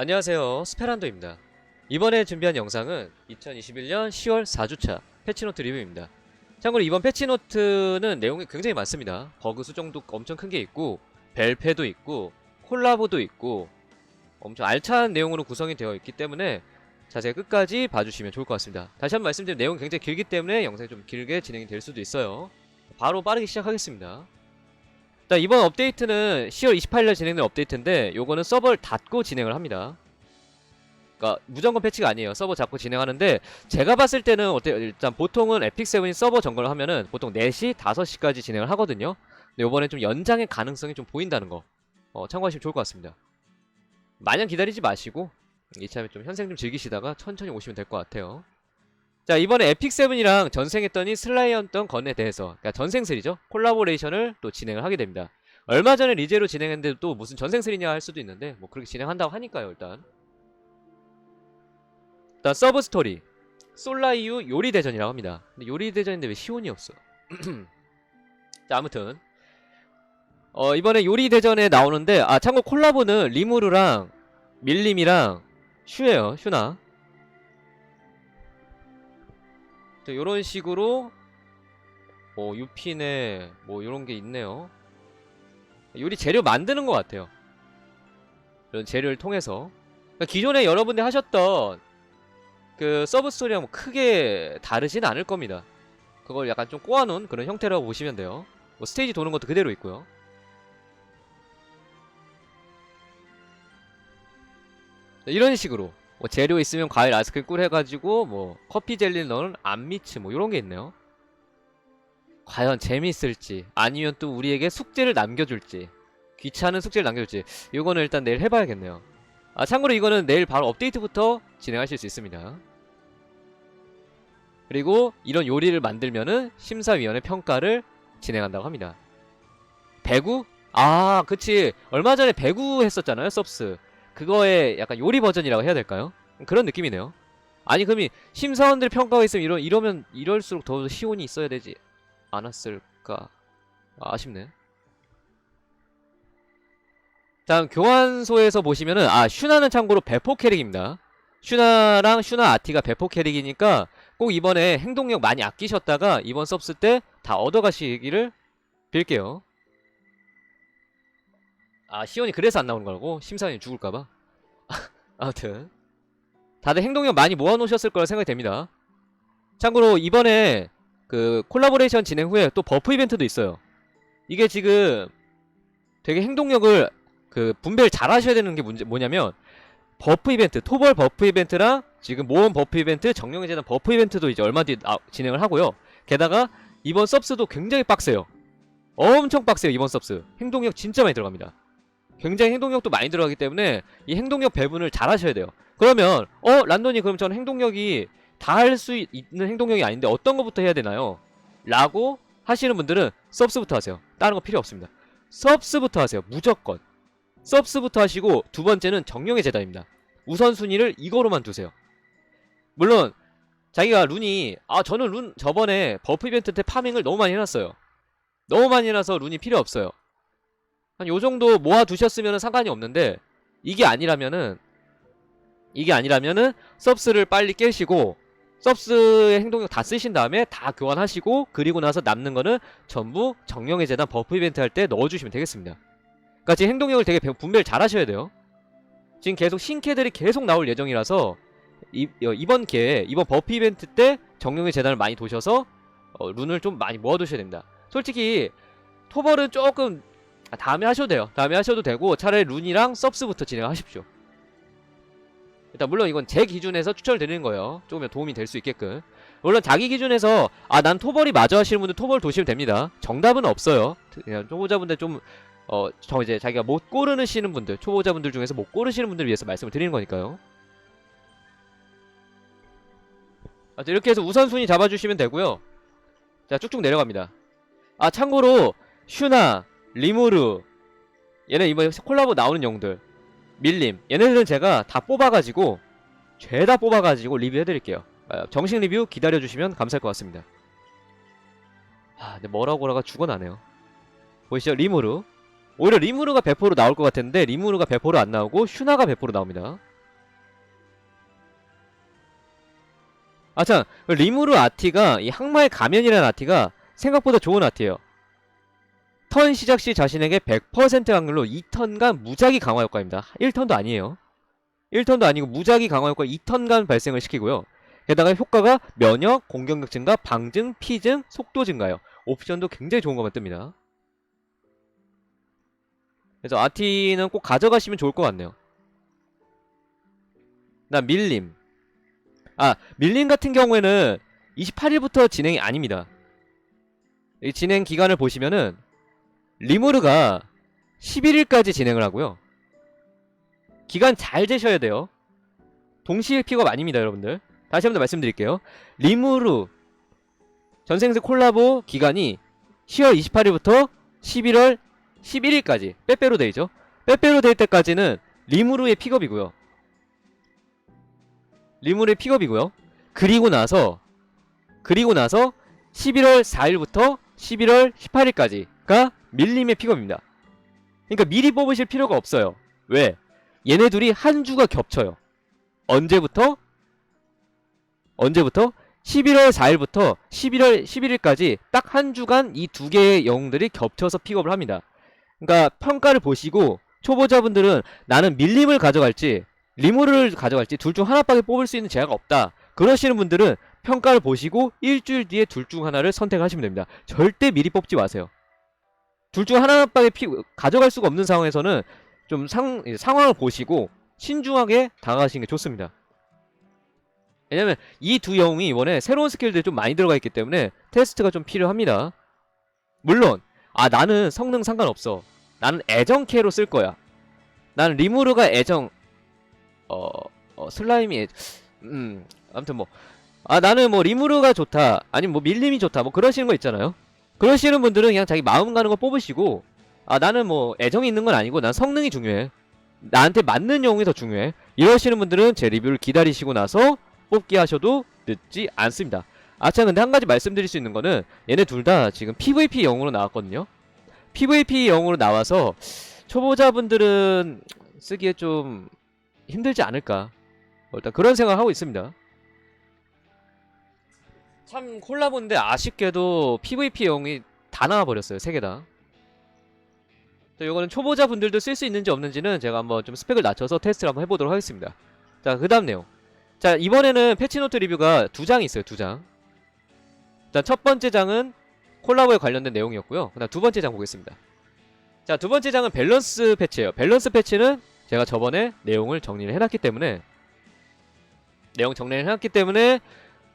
안녕하세요. 스페란도입니다. 이번에 준비한 영상은 2021년 10월 4주차 패치노트 리뷰입니다. 참고로 이번 패치노트는 내용이 굉장히 많습니다. 버그 수정도 엄청 큰 게 있고 벨페도 있고 콜라보도 있고 엄청 알찬 내용으로 구성이 되어 있기 때문에 자세히 끝까지 봐주시면 좋을 것 같습니다. 다시 한번 말씀드리면 내용이 굉장히 길기 때문에 영상이 좀 길게 진행이 될 수도 있어요. 바로 빠르게 시작하겠습니다 일단 이번 업데이트는 10월 28일날 진행된 업데이트인데 요거는 서버를 닫고 진행을 합니다. 그러니까 무조건 패치가 아니에요. 서버 닫고 진행하는데 제가 봤을 때는 어때요? 일단 보통은 에픽7이 서버 점검을 하면은 보통 4시, 5시까지 진행을 하거든요. 근데 요번에 좀 연장의 가능성이 좀 보인다는 거 어, 참고하시면 좋을 것 같습니다. 마냥 기다리지 마시고 이참에 좀 현생 좀 즐기시다가 천천히 오시면 될 것 같아요. 자 이번에 에픽7이랑 전생했더니 슬라이였던 건에 대해서 그러니까 전생슬이죠? 콜라보레이션을 또 진행을 하게 됩니다. 얼마 전에 리제로 진행했는데 또 무슨 전생슬이냐 할 수도 있는데 뭐 그렇게 진행한다고 하니까요 일단. 일단 서브 스토리. 솔라이유 요리 대전이라고 합니다. 근데 요리 대전인데 왜 시온이 없어? 자 아무튼. 어 이번에 요리 대전에 나오는데 아 참고 콜라보는 리무르랑 밀림이랑 슈예요 슈나 자, 요런 식으로 뭐 유핀에 뭐 요런 게 있네요. 요리 재료 만드는 것 같아요. 이런 재료를 통해서 그러니까 기존에 여러분들 하셨던 그 서브 스토리랑 뭐 크게 다르진 않을 겁니다. 그걸 약간 좀 꼬아놓은 그런 형태라고 보시면 돼요. 뭐 스테이지 도는 것도 그대로 있고요. 자, 이런 식으로 뭐 재료 있으면 과일 아이스크림 꿀 해가지고 뭐 커피 젤리 넣은 안미츠 뭐 이런 게 있네요. 과연 재밌을지 아니면 또 우리에게 숙제를 남겨줄지 귀찮은 숙제를 남겨줄지 이거는 일단 내일 해봐야겠네요. 아 참고로 이거는 내일 바로 업데이트부터 진행하실 수 있습니다. 그리고 이런 요리를 만들면은 심사위원회 평가를 진행한다고 합니다. 배구? 아 그치 얼마 전에 배구 했었잖아요 서브스 그거의 약간 요리 버전이라고 해야 될까요? 그런 느낌이네요. 아니 그러면 심사원들 평가가 있으면 이러, 이러면 이럴수록 더 시온이 있어야 되지 않았을까? 아, 아쉽네. 다음 교환소에서 보시면은 아 슈나는 참고로 배포 캐릭입니다. 슈나랑 슈나 아티가 배포 캐릭이니까 꼭 이번에 행동력 많이 아끼셨다가 이번 서브스 때 다 얻어가시기를 빌게요. 아 시온이 그래서 안 나오는 거라고? 심사위원이 죽을까봐? 아무튼 다들 행동력 많이 모아놓으셨을 거라 생각이 됩니다. 참고로 이번에 그 콜라보레이션 진행 후에 또 버프 이벤트도 있어요. 이게 지금 되게 행동력을 그 분배를 잘 하셔야 되는 게 문제 뭐냐면 버프 이벤트, 토벌 버프 이벤트랑 지금 모험 버프 이벤트, 정령의 재단 버프 이벤트도 이제 얼마 뒤에 나- 진행을 하고요. 게다가 이번 서브스도 굉장히 빡세요. 엄청 빡세요 이번 서브스. 행동력 진짜 많이 들어갑니다. 굉장히 행동력도 많이 들어가기 때문에 이 행동력 배분을 잘 하셔야 돼요. 그러면 어 란돈이 그럼 전 행동력이 다 할 수 있는 행동력이 아닌데 어떤 것부터 해야 되나요? 라고 하시는 분들은 서브스부터 하세요. 다른 거 필요 없습니다. 서브스부터 하세요. 무조건. 서브스부터 하시고 두 번째는 정령의 재단입니다. 우선순위를 이거로만 두세요. 물론 자기가 룬이 아 저는 룬 저번에 버프 이벤트 때 파밍을 너무 많이 해놨어요. 너무 많이 해놔서 룬이 필요 없어요. 한 요 정도 모아 두셨으면 상관이 없는데 이게 아니라면은 이게 아니라면은 서브스를 빨리 깨시고 서브스의 행동력 다 쓰신 다음에 다 교환하시고 그리고 나서 남는 거는 전부 정령의 재단 버프 이벤트 할 때 넣어주시면 되겠습니다. 그러니까 지금 행동력을 되게 배- 분배를 잘 하셔야 돼요. 지금 계속 신캐들이 계속 나올 예정이라서 이, 어, 이번 기회에 이번 버프 이벤트 때 정령의 재단을 많이 도셔서 어, 룬을 좀 많이 모아두셔야 됩니다. 솔직히 토벌은 조금 아, 다음에 하셔도 돼요. 다음에 하셔도 되고 차라리 룬이랑 서브스부터 진행하십시오. 일단 물론 이건 제 기준에서 추천을 드리는 거예요. 조금 도움이 될 수 있게끔. 물론 자기 기준에서 아 난 토벌이 맞아 하시는 분들 토벌 도시면 됩니다. 정답은 없어요. 그냥 초보자분들 좀 어, 저 이제 자기가 못 고르시는 분들, 초보자분들 중에서 못 고르시는 분들을 위해서 말씀을 드리는 거니까요. 아, 이렇게 해서 우선순위 잡아주시면 되고요. 자, 쭉쭉 내려갑니다. 아, 참고로 슈나, 리무르. 얘네 이번에 콜라보 나오는 영들. 밀림. 얘네들은 제가 다 뽑아가지고 죄다 뽑아가지고 리뷰해드릴게요. 아, 정식 리뷰 기다려주시면 감사할 것 같습니다. 아 근데 뭐라고라가 죽어나네요. 보이시죠? 리무르. 오히려 리무르가 배포로 나올 것 같았는데 리무르가 배포로 안 나오고 슈나가 배포로 나옵니다. 아참. 리무르 아티가 이 항마의 가면이라는 아티가 생각보다 좋은 아티예요. 턴 시작 시 자신에게 100% 확률로 2턴간 무작위 강화 효과입니다. 1턴도 아니에요. 1턴도 아니고 무작위 강화 효과 2턴간 발생을 시키고요. 게다가 효과가 면역, 공격력 증가, 방증, 피증, 속도 증가요. 옵션도 굉장히 좋은 것만 뜹니다. 그래서 아티는 꼭 가져가시면 좋을 것 같네요. 나 밀림. 아, 밀림 같은 경우에는 28일부터 진행이 아닙니다. 이 진행 기간을 보시면은 리무르가 11일까지 진행을 하고요. 기간 잘 재셔야 돼요. 동시에 픽업 아닙니다, 여러분들. 다시 한번더 말씀드릴게요. 리무르 전생세 콜라보 기간이 10월 28일부터 11월 11일까지 빼빼로 데이죠. 빼빼로 데이 때까지는 리무르의 픽업이고요. 리무르의 픽업이고요. 그리고 나서 그리고 나서 11월 4일부터 11월 18일까지가 밀림의 픽업입니다. 그러니까 미리 뽑으실 필요가 없어요. 왜? 얘네 둘이 한 주가 겹쳐요. 언제부터? 언제부터? 11월 4일부터 11월 11일까지 딱 한 주간 이 두 개의 영웅들이 겹쳐서 픽업을 합니다. 그러니까 평가를 보시고 초보자분들은 나는 밀림을 가져갈지 리무를 가져갈지 둘 중 하나밖에 뽑을 수 있는 제약가 없다. 그러시는 분들은 평가를 보시고 일주일 뒤에 둘 중 하나를 선택하시면 됩니다. 절대 미리 뽑지 마세요. 둘 중 하나밖에 피, 가져갈 수가 없는 상황에서는 좀 상, 상황을 보시고 신중하게 다가가시는 게 좋습니다. 왜냐면 이 두 영웅이 이번에 새로운 스킬들이 좀 많이 들어가 있기 때문에 테스트가 좀 필요합니다. 물론 아 나는 성능 상관없어. 나는 애정캐로 쓸 거야. 나는 리무르가 애정 어, 어 슬라임이 애... 음 아무튼 뭐 아 나는 뭐 리무르가 좋다 아니면 뭐 밀림이 좋다 뭐 그러시는 거 있잖아요. 그러시는 분들은 그냥 자기 마음 가는 거 뽑으시고 아 나는 뭐 애정이 있는 건 아니고 난 성능이 중요해. 나한테 맞는 영웅이 더 중요해. 이러시는 분들은 제 리뷰를 기다리시고 나서 뽑기 하셔도 늦지 않습니다. 아참 근데 한 가지 말씀드릴 수 있는 거는 얘네 둘 다 지금 PVP 영웅으로 나왔거든요. PVP 영웅으로 나와서 초보자분들은 쓰기에 좀 힘들지 않을까. 뭐 일단 그런 생각을 하고 있습니다. 참 콜라보인데 아쉽게도 PVP 영웅이 다 나와버렸어요. 세 개 다. 자, 이거는 초보자분들도 쓸 수 있는지 없는지는 제가 한번 좀 스펙을 낮춰서 테스트를 한번 해보도록 하겠습니다. 자, 그 다음 내용. 자, 이번에는 패치노트 리뷰가 두 장이 있어요. 두 장. 일단 첫 번째 장은 콜라보에 관련된 내용이었고요. 그 다음 두 번째 장 보겠습니다. 자, 두 번째 장은 밸런스 패치예요. 밸런스 패치는 제가 저번에 내용을 정리를 해놨기 때문에 내용 정리를 해놨기 때문에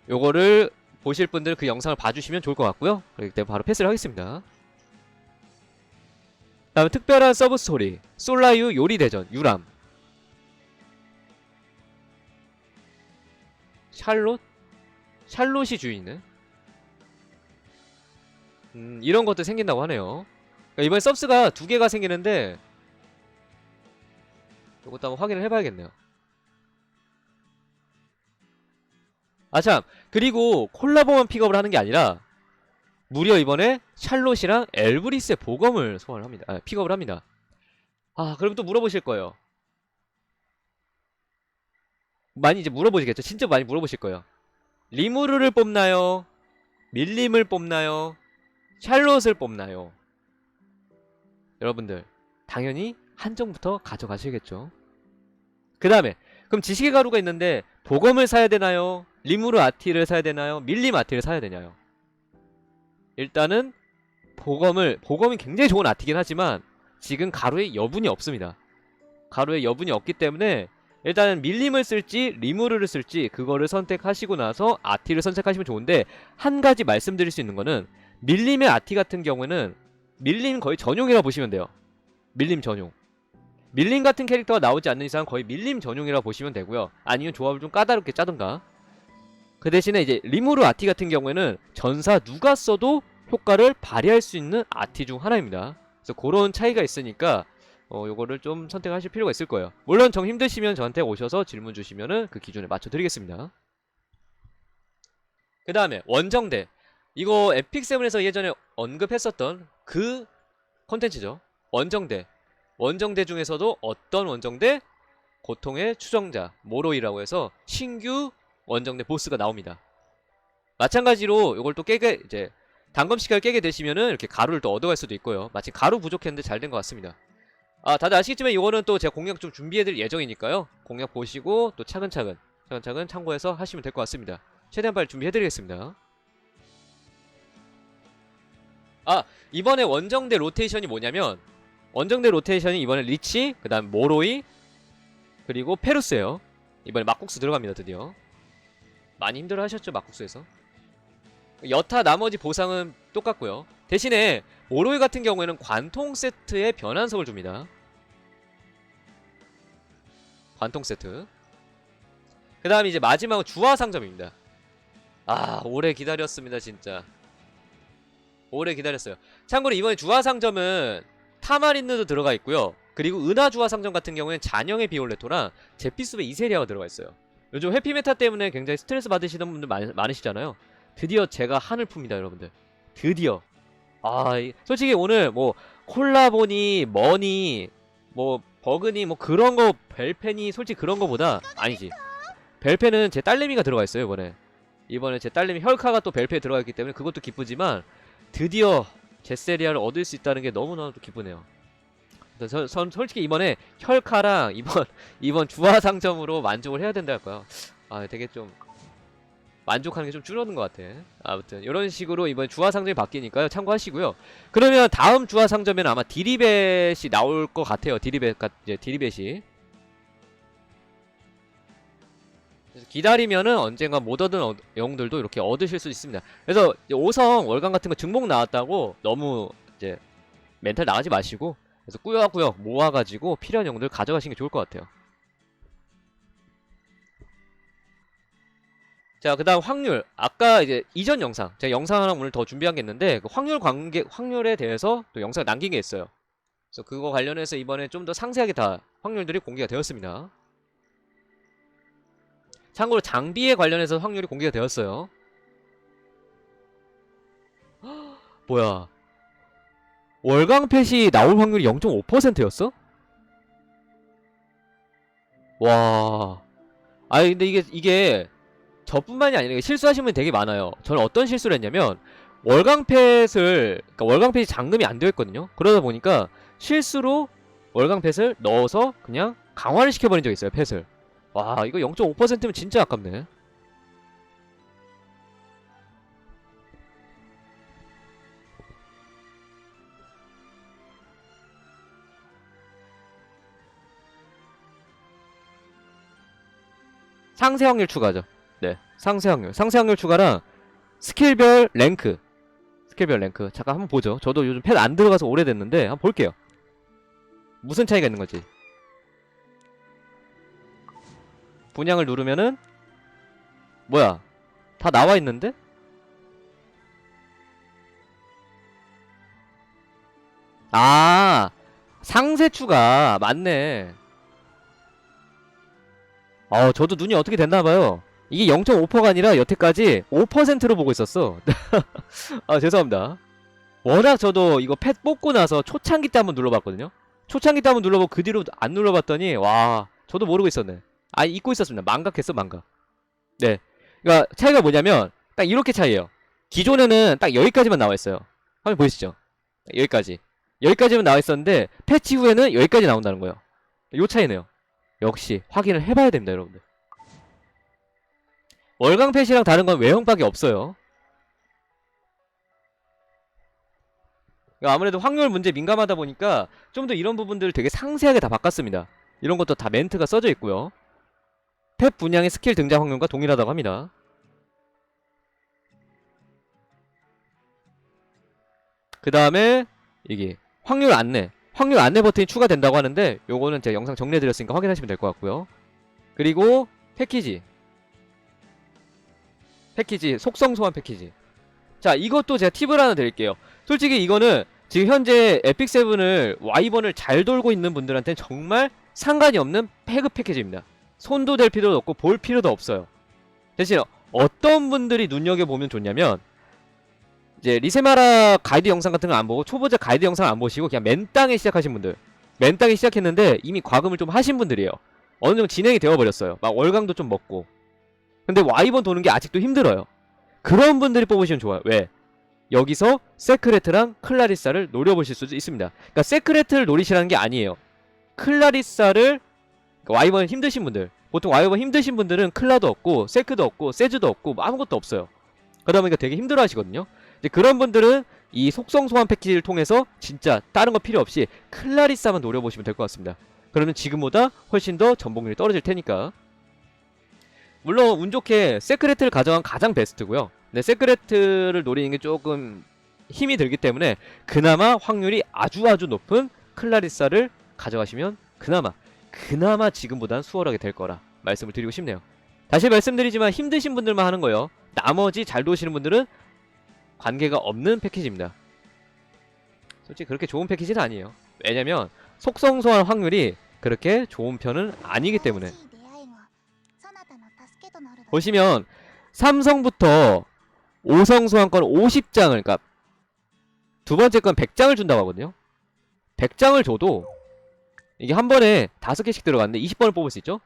요거를 보실 분들 그 영상을 봐주시면 좋을 것 같고요. 그렇기 때문에 바로 패스를 하겠습니다. 다음 특별한 서브 스토리 솔라유 요리 대전 유람 샬롯 샬롯이 주인은 음, 이런 것도 생긴다고 하네요. 그러니까 이번에 서브스가 두 개가 생기는데 이것도 한번 확인을 해봐야겠네요. 아참 그리고 콜라보만 픽업을 하는 게 아니라 무려 이번에 샬롯이랑 엘브리스의 보검을 소환을 합니다. 아, 픽업을 합니다. 아 그럼 또 물어보실 거예요. 많이 이제 물어보시겠죠. 진짜 많이 물어보실 거예요. 리무르를 뽑나요? 밀림을 뽑나요? 샬롯을 뽑나요? 여러분들 당연히 한정부터 가져가셔야겠죠. 그 다음에 그럼 지식의 가루가 있는데 보검을 사야 되나요? 리무르 아티를 사야 되나요? 밀림 아티를 사야 되나요? 일단은 보검을 보검이 굉장히 좋은 아티긴 하지만 지금 가루에 여분이 없습니다. 가루에 여분이 없기 때문에 일단은 밀림을 쓸지 리무르를 쓸지 그거를 선택하시고 나서 아티를 선택하시면 좋은데 한 가지 말씀드릴 수 있는 거는 밀림의 아티 같은 경우는 밀림 거의 전용이라고 보시면 돼요. 밀림 전용. 밀림 같은 캐릭터가 나오지 않는 이상 거의 밀림 전용이라고 보시면 되고요. 아니면 조합을 좀 까다롭게 짜든가. 그 대신에 이제 리무르 아티 같은 경우에는 전사 누가 써도 효과를 발휘할 수 있는 아티 중 하나입니다. 그래서 그런 차이가 있으니까 어, 요거를 좀 선택하실 필요가 있을 거예요. 물론 정 힘드시면 저한테 오셔서 질문 주시면은 그 기준에 맞춰 드리겠습니다. 그 다음에 원정대. 이거 에픽세븐에서 예전에 언급했었던 그 컨텐츠죠. 원정대. 원정대 중에서도 어떤 원정대? 고통의 추정자, 모로이라고 해서 신규 원정대 보스가 나옵니다. 마찬가지로 이걸 또 깨게 이제 단검시칼 깨게 되시면은 이렇게 가루를 또 얻어갈 수도 있고요. 마치 가루 부족했는데 잘 된 것 같습니다. 아 다들 아시겠지만 이거는 또 제가 공략 좀 준비해드릴 예정이니까요. 공략 보시고 또 차근차근 차근차근 참고해서 하시면 될 것 같습니다. 최대한 빨리 준비해드리겠습니다. 아 이번에 원정대 로테이션이 뭐냐면 원정대 로테이션이 이번에 리치 그 다음 모로이 그리고 페루스예요 이번에 막국수 들어갑니다 드디어 많이 힘들어 하셨죠 막국수에서? 여타 나머지 보상은 똑같고요. 대신에 모로이 같은 경우에는 관통 세트에 변환석을 줍니다. 관통 세트. 그 다음 이제 마지막은 주화 상점입니다. 아 오래 기다렸습니다 진짜. 오래 기다렸어요. 참고로 이번에 주화 상점은 타마린느도 들어가 있고요. 그리고 은하 주화 상점 같은 경우에는 잔영의 비올레토랑 제피숲의 이세리아가 들어가 있어요 요즘 회피 메타 때문에 굉장히 스트레스 받으시는 분들 많, 많으시잖아요. 드디어 제가 한을 풉니다 여러분들. 드디어. 아 이- 솔직히 오늘 뭐 콜라보니 머니 뭐 버그니 뭐 그런 거 벨펜이 솔직히 그런 거보다 아니지. 벨펜은 제 딸내미가 들어가 있어요 이번에. 이번에 제 딸내미 혈카가 또 벨펜에 들어가 있기 때문에 그것도 기쁘지만 드디어 제세리아를 얻을 수 있다는 게 너무나도 기쁘네요 저, 전 솔직히 이번에 혈카랑 이번 이번 주화 상점으로 만족을 해야 된다 할 거야. 아, 되게 좀 만족하는 게 좀 줄어든 것 같아. 아무튼 이런 식으로 이번 주화 상점이 바뀌니까요. 참고하시고요. 그러면 다음 주화 상점에는 아마 디리벳이 나올 것 같아요. 디리벳 같 이제 디리벳이. 그래서 기다리면은 언젠가 못 얻은 어- 영웅들도 이렇게 얻으실 수 있습니다. 그래서 이제 5성 월간 같은 거 증목 나왔다고 너무 이제 멘탈 나가지 마시고 그래서 꾸역꾸역 모아가지고 필요한 영웅들 가져가시는 게 좋을 것 같아요. 자, 그 다음 확률. 아까 이제 이전 영상, 제가 영상 하나 오늘 더 준비한 게 있는데, 그 확률 관계, 확률에 대해서 또 영상 남긴 게 있어요. 그래서 그거 관련해서 이번에 좀 더 상세하게 다 확률들이 공개가 되었습니다. 참고로 장비에 관련해서 확률이 공개가 되었어요. 헉, 뭐야. 월강 펫이 나올 확률이 0.5%였어? 와. 아니 근데 이게 이게 저뿐만이 아니라 실수하신 분이 되게 많아요. 저는 어떤 실수를 했냐면 월강 펫을 그러니까 월강 펫이 잠금이 안 되어 있거든요. 그러다 보니까 실수로 월강 펫을 넣어서 그냥 강화를 시켜버린 적이 있어요. 펫을. 와 이거 0.5%면 진짜 아깝네. 상세 확률 추가죠. 네, 상세 확률. 상세 확률 추가랑 스킬별 랭크. 스킬별 랭크. 잠깐 한번 보죠. 저도 요즘 펫 안 들어가서 오래됐는데 한번 볼게요. 무슨 차이가 있는 거지? 분양을 누르면은 뭐야? 다 나와 있는데? 아, 상세 추가 맞네. 어, 저도 눈이 어떻게 됐나 봐요. 이게 0.5%가 아니라 여태까지 5%로 보고 있었어. 아, 죄송합니다. 워낙 저도 이거 펫 뽑고 나서 초창기 때 한번 눌러봤거든요. 초창기 때 한번 눌러보고 그 뒤로 안 눌러봤더니 와, 저도 모르고 있었네. 아, 잊고 있었습니다. 망각했어, 망각. 네. 그러니까 차이가 뭐냐면 딱 이렇게 차이예요. 기존에는 딱 여기까지만 나와 있어요. 한번 보이시죠? 여기까지. 여기까지만 나와 있었는데 패치 후에는 여기까지 나온다는 거예요. 요 차이네요. 역시 확인을 해봐야 됩니다, 여러분들. 월강 펫이랑 다른 건 외형밖에 없어요. 그러니까 아무래도 확률 문제 민감하다 보니까 좀 더 이런 부분들을 되게 상세하게 다 바꿨습니다. 이런 것도 다 멘트가 써져 있고요. 펫 분양의 스킬 등장 확률과 동일하다고 합니다. 그 다음에 이게 확률 안내 확률 안내 버튼이 추가된다고 하는데 요거는 제가 영상 정리해드렸으니까 확인하시면 될 것 같고요. 그리고 패키지. 패키지 속성 소환 패키지. 자 이것도 제가 팁을 하나 드릴게요. 솔직히 이거는 지금 현재 에픽7을 와이번을 잘 돌고 있는 분들한테는 정말 상관이 없는 패그 패키지입니다. 손도 댈 필요도 없고 볼 필요도 없어요. 대신 어떤 분들이 눈여겨보면 좋냐면 이제 리세마라 가이드 영상 같은 거 안 보고 초보자 가이드 영상 안 보시고 그냥 맨 땅에 시작하신 분들 맨 땅에 시작했는데 이미 과금을 좀 하신 분들이에요 어느 정도 진행이 되어 버렸어요 막 월강도 좀 먹고 근데 와이번 도는 게 아직도 힘들어요 그런 분들이 뽑으시면 좋아요. 왜? 여기서 세크레트랑 클라리사를 노려보실 수도 있습니다. 그러니까 세크레트를 노리시라는 게 아니에요. 클라리사를 그러니까 와이번 힘드신 분들 보통 와이번 힘드신 분들은 클라도 없고 세크도 없고 세즈도 없고 뭐 아무것도 없어요. 그러다 보니까 되게 힘들어 하시거든요. 이제 그런 분들은 이 속성 소환 패키지를 통해서 진짜 다른 거 필요 없이 클라리사만 노려보시면 될 것 같습니다. 그러면 지금보다 훨씬 더 전복률이 떨어질 테니까. 물론 운 좋게 세크레트를 가져간 가장 베스트고요. 근데 세크레트를 노리는 게 조금 힘이 들기 때문에 그나마 확률이 아주 아주 높은 클라리사를 가져가시면 그나마 그나마 지금보단 수월하게 될 거라 말씀을 드리고 싶네요. 다시 말씀드리지만 힘드신 분들만 하는 거예요. 나머지 잘 도시는 분들은 관계가 없는 패키지입니다. 솔직히 그렇게 좋은 패키지는 아니에요. 왜냐면 속성 소환 확률이 그렇게 좋은 편은 아니기 때문에 보시면 삼성부터 5성 소환권 50장을 그러니까 두 번째 건 100장을 준다고 하거든요. 100장을 줘도 이게 한 번에 5개씩 들어갔는데 20번을 뽑을 수 있죠?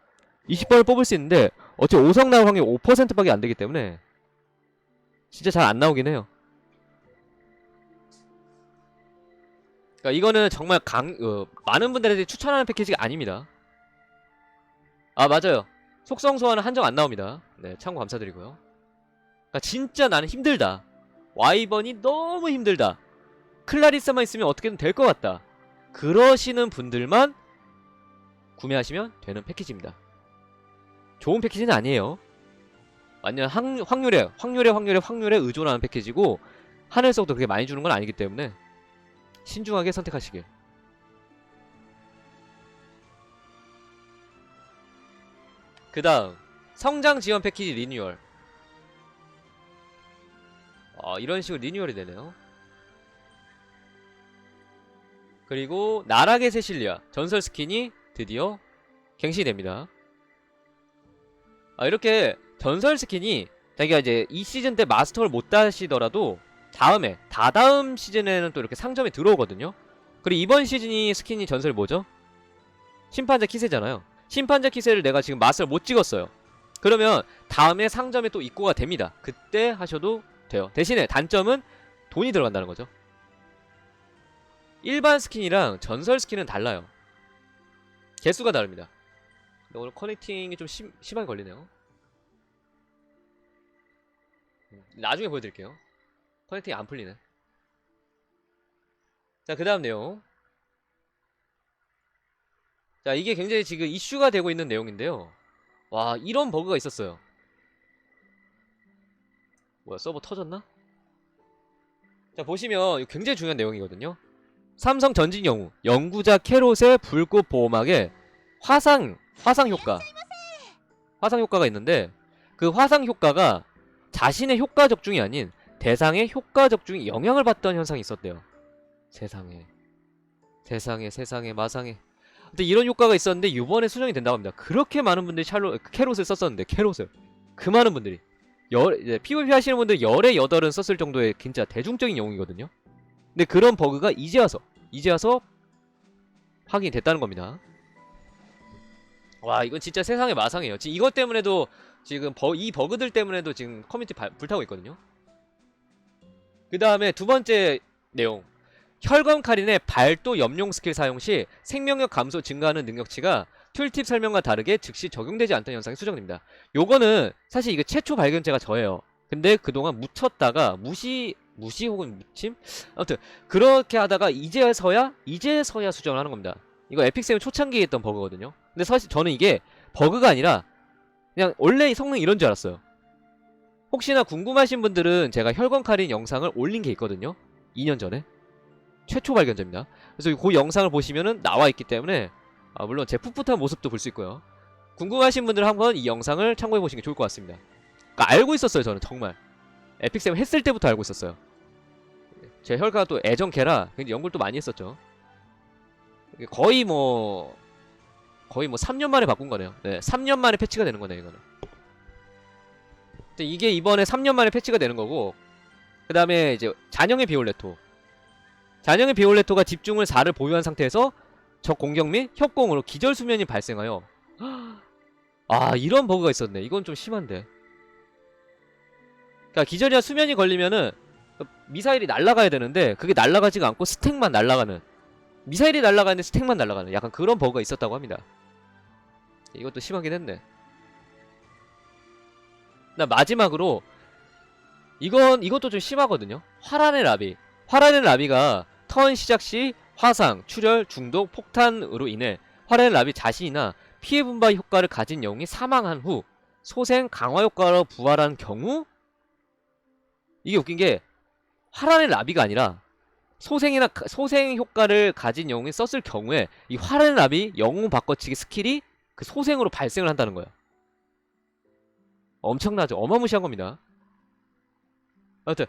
20번을 뽑을 수 있는데 어차피 5성 나올 확률 5%밖에 안 되기 때문에 진짜 잘 안 나오긴 해요. 그러니까 이거는 정말 강 어, 많은 분들에게 추천하는 패키지가 아닙니다. 아 맞아요. 속성 소환은 한정 안 나옵니다. 네, 참고 감사드리고요. 그러니까 진짜 나는 힘들다. 와이번이 너무 힘들다. 클라리스만 있으면 어떻게든 될 것 같다. 그러시는 분들만 구매하시면 되는 패키지입니다. 좋은 패키지는 아니에요. 완전 확, 확률에, 확률에, 확률에, 확률에 의존하는 패키지고 하늘석도 그렇게 많이 주는 건 아니기 때문에 신중하게 선택하시길. 그 다음 성장 지원 패키지 리뉴얼. 아 이런 식으로 리뉴얼이 되네요. 그리고 나락의 세실리아 전설 스킨이 드디어 갱신이 됩니다. 아 이렇게 전설 스킨이 자기가 이제 이 시즌 때 마스터를 못 다시더라도 다음에 다다음 시즌에는 또 이렇게 상점에 들어오거든요. 그리고 이번 시즌이 스킨이 전설 뭐죠? 심판자 키세잖아요. 심판자 키세를 내가 지금 마스터를 못 찍었어요. 그러면 다음에 상점에 또 입고가 됩니다. 그때 하셔도 돼요. 대신에 단점은 돈이 들어간다는 거죠. 일반 스킨이랑 전설 스킨은 달라요. 개수가 다릅니다. 근데 오늘 커넥팅이 좀 심, 심하게 걸리네요. 음, 나중에 보여드릴게요 커넥팅이 안 풀리네. 자그 다음 내용. 자 이게 굉장히 지금 이슈가 되고 있는 내용인데요. 와 이런 버그가 있었어요. 뭐야 서버 터졌나? 자 보시면 굉장히 중요한 내용이거든요. 삼성 전진 영웅 연구자 캐롯의 불꽃 보호막에 화상 화상 효과. 화상 효과가 있는데 그 화상 효과가 자신의 효과 적중이 아닌 대상의 효과 적중이 영향을 받던 현상이 있었대요. 세상에. 세상에 세상에 마상에. 근데 이런 효과가 있었는데 이번에 수정이 된다고 합니다. 그렇게 많은 분들이 샬롯 캐롯을 썼었는데 캐롯을. 그 많은 분들이. 열 이제 PVP 하시는 분들 열에 여덟은 썼을 정도의 진짜 대중적인 영웅이거든요. 근데 그런 버그가 이제 와서 이제 와서 확인이 됐다는 겁니다. 와 이건 진짜 세상의 마상이에요. 지금 이것 때문에도 지금 버, 이 버그들 때문에도 지금 커뮤니티 발- 불타고 있거든요. 그 다음에 두 번째 내용 혈검 카린의 발도 염용 스킬 사용 시 생명력 감소 증가하는 능력치가 툴팁 설명과 다르게 즉시 적용되지 않던 현상이 수정됩니다. 요거는 사실 이거 최초 발견자가 저예요. 근데 그동안 묻혔다가 무시 무시 혹은 묻힘? 아무튼 그렇게 하다가 이제서야 이제서야 수정을 하는 겁니다. 이거 에픽세븐 초창기에 있던 버그거든요. 근데 사실 저는 이게 버그가 아니라 그냥 원래 성능이 이런 줄 알았어요. 혹시나 궁금하신 분들은 제가 혈관 카린 영상을 올린 게 있거든요. 2년 전에 최초 발견자입니다. 그래서 그 영상을 보시면은 나와 있기 때문에 아, 물론 제 풋풋한 모습도 볼 수 있고요. 궁금하신 분들은 한번 이 영상을 참고해 보시는 게 좋을 것 같습니다. 그러니까 알고 있었어요, 저는 정말. 에픽세븐 했을 때부터 알고 있었어요. 제 혈가가 또 애정캐라 굉장히 연구를 또 많이 했었죠. 거의 뭐 거의 뭐 3년 만에 바꾼 거네요. 네, 3년 만에 패치가 되는 거네요, 이거는. 이게 이번에 3년 만에 패치가 되는 거고 그 다음에 이제 잔영의 비올레토 잔영의 비올레토가 집중을 4를 보유한 상태에서 적 공격 및 협공으로 기절 수면이 발생하여 아 이런 버그가 있었네 이건 좀 심한데 그러니까 기절이나 수면이 걸리면은 미사일이 날아가야 되는데 그게 날아가지가 않고 스택만 날아가는 미사일이 날아가는데 스택만 날아가는 약간 그런 버그가 있었다고 합니다. 이것도 심하긴 했네. 나 마지막으로 이건 이것도 좀 심하거든요. 화란의 라비. 화란의 라비가 턴 시작 시 화상, 출혈, 중독, 폭탄으로 인해 화란의 라비 자신이나 피해 분발 효과를 가진 영웅이 사망한 후 소생 강화 효과로 부활한 경우 이게 웃긴 게 화란의 라비가 아니라 소생이나 가- 소생 효과를 가진 영웅이 썼을 경우에 이 화란의 라비 영웅 바꿔치기 스킬이 그 소생으로 발생을 한다는 거야. 엄청나죠. 어마무시한 겁니다. 아무튼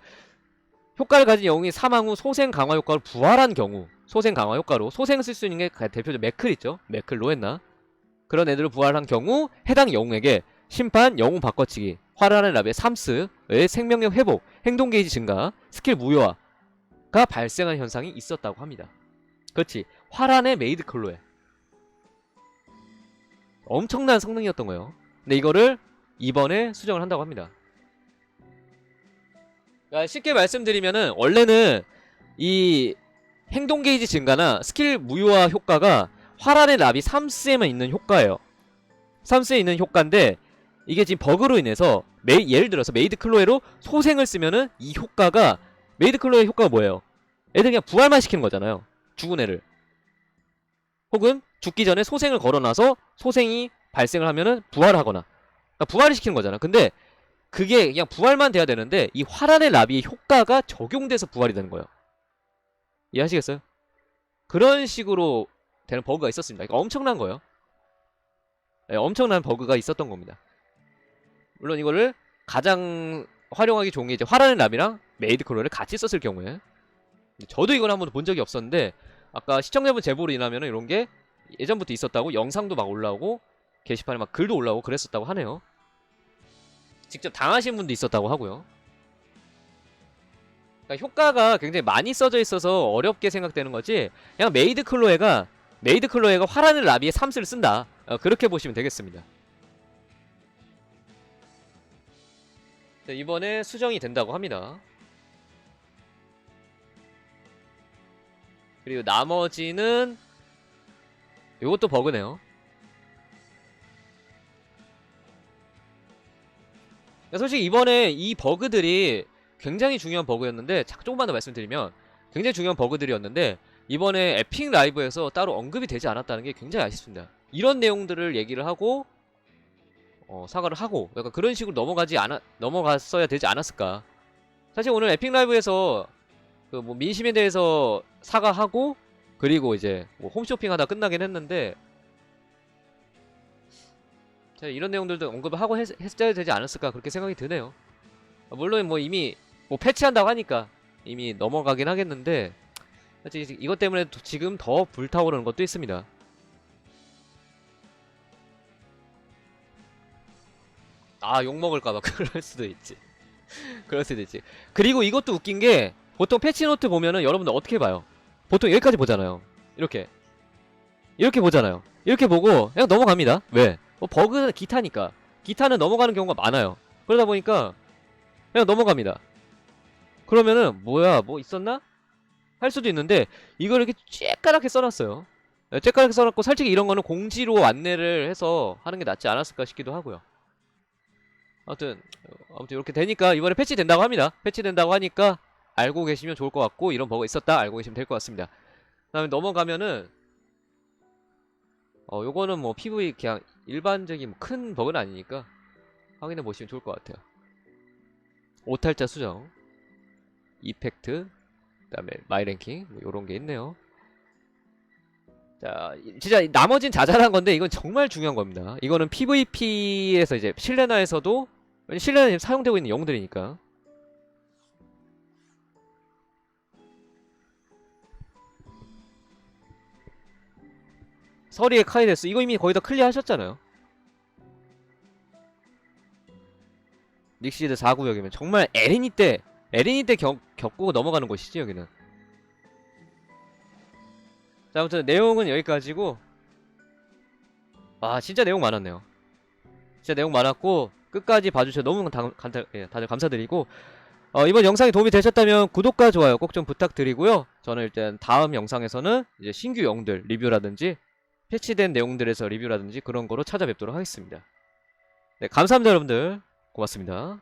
효과를 가진 영웅이 사망 후 소생 강화 효과로 부활한 경우 소생 강화 효과로 소생을 쓸수 있는 게 대표적 맥클 있죠. 맥클 로했나 그런 애들을 부활한 경우 해당 영웅에게 심판, 영웅 바꿔치기, 화란의 라벨 3스의 생명력 회복, 행동 게이지 증가, 스킬 무효화가 발생한 현상이 있었다고 합니다. 그렇지. 화란의 메이드 클로에 엄청난 성능이었던 거예요. 근데 이거를 이번에 수정을 한다고 합니다. 그러니까 쉽게 말씀드리면은 원래는 이 행동 게이지 증가나 스킬 무효화 효과가 화란의 나비 3스에만 있는 효과예요. 3스에 있는 효과인데 이게 지금 버그로 인해서 메, 예를 들어서 메이드 클로에로 소생을 쓰면은 이 효과가 메이드 클로의 효과가 뭐예요? 애들 그냥 부활만 시키는 거잖아요. 죽은 애를. 혹은 죽기 전에 소생을 걸어놔서 소생이 발생을 하면은 부활하거나 그러니까 부활을 시키는 거잖아. 근데 그게 그냥 부활만 돼야 되는데 이 화란의 나비의 효과가 적용돼서 부활이 되는 거예요. 이해하시겠어요? 그런 식으로 되는 버그가 있었습니다. 그러니까 엄청난 거예요. 네, 엄청난 버그가 있었던 겁니다. 물론 이거를 가장 활용하기 좋은 게 이제 화란의 나비랑 메이드 클로를 같이 썼을 경우에 저도 이걸 한 번도 본 적이 없었는데 아까 시청자분 제보로 인하면 이런 게 예전부터 있었다고 영상도 막 올라오고 게시판에 막 글도 올라오고 그랬었다고 하네요. 직접 당하신 분도 있었다고 하고요. 그러니까 효과가 굉장히 많이 써져 있어서 어렵게 생각되는 거지 그냥 메이드 클로에가 메이드 클로에가 화란의 라비의 3스를 쓴다. 어, 그렇게 보시면 되겠습니다. 자, 이번에 수정이 된다고 합니다. 그리고 나머지는 이것도 버그네요 그러니까 솔직히 이번에 이 버그들이 굉장히 중요한 버그였는데 자, 조금만 더 말씀드리면 굉장히 중요한 버그들이었는데 이번에 에픽 라이브에서 따로 언급이 되지 않았다는 게 굉장히 아쉽습니다. 이런 내용들을 얘기를 하고 어, 사과를 하고 약간 그런 식으로 넘어가지 않아 넘어갔어야 되지 않았을까. 사실 오늘 에픽 라이브에서 그 뭐 민심에 대해서 사과하고 그리고 이제 뭐 홈쇼핑 하다 끝나긴 했는데 자, 이런 내용들도 언급을 하고 했, 했어야 되지 않았을까 그렇게 생각이 드네요. 아, 물론 뭐 이미 뭐 패치한다고 하니까 이미 넘어가긴 하겠는데 사실 이것 때문에 도- 지금 더 불타오르는 것도 있습니다. 아 욕먹을까봐 그럴 수도 있지. 그럴 수도 있지. 그리고 이것도 웃긴 게 보통 패치노트 보면은 여러분들 어떻게 봐요? 보통 여기까지 보잖아요. 이렇게 이렇게 보잖아요. 이렇게 보고 그냥 넘어갑니다. 왜? 뭐 버그는 기타니까 기타는 넘어가는 경우가 많아요. 그러다 보니까 그냥 넘어갑니다. 그러면은 뭐야 뭐 있었나? 할 수도 있는데 이걸 이렇게 쬐까맣게 써놨어요. 네, 쬐까맣게 써놨고 솔직히 이런 거는 공지로 안내를 해서 하는 게 낫지 않았을까 싶기도 하고요. 아무튼 어, 아무튼 이렇게 되니까 이번에 패치 된다고 합니다. 패치 된다고 하니까 알고 계시면 좋을 것 같고 이런 버그 있었다 알고 계시면 될 것 같습니다. 그 다음에 넘어가면은 어 요거는 뭐 PV 그냥 일반적인 뭐큰 버그는 아니니까 확인해 보시면 좋을 것 같아요. 오탈자 수정, 이펙트, 그 다음에 마이 랭킹 뭐 요런 게 있네요. 자, 이- 진짜 나머진 자잘한 건데 이건 정말 중요한 겁니다. 이거는 PVP에서 이제 실내나 지금 사용되고 있는 영웅들이니까 서리의 카이데스 이거 이미 거의 다 클리어 하셨잖아요. 닉시드 4구역이면 정말 에린이 때 에린이 때 겪, 겪고 넘어가는 곳이지 여기는. 자 아무튼 내용은 여기까지고 아 진짜 내용 많았네요. 진짜 내용 많았고 끝까지 봐주셔서 너무 다, 간다, 예, 다들 감사드리고 어, 이번 영상이 도움이 되셨다면 구독과 좋아요 꼭 좀 부탁드리고요. 저는 일단 다음 영상에서는 이제 신규 영들 리뷰라든지 패치된 내용들에서 리뷰라든지 그런 거로 찾아뵙도록 하겠습니다. 네, 감사합니다 여러분들. 고맙습니다.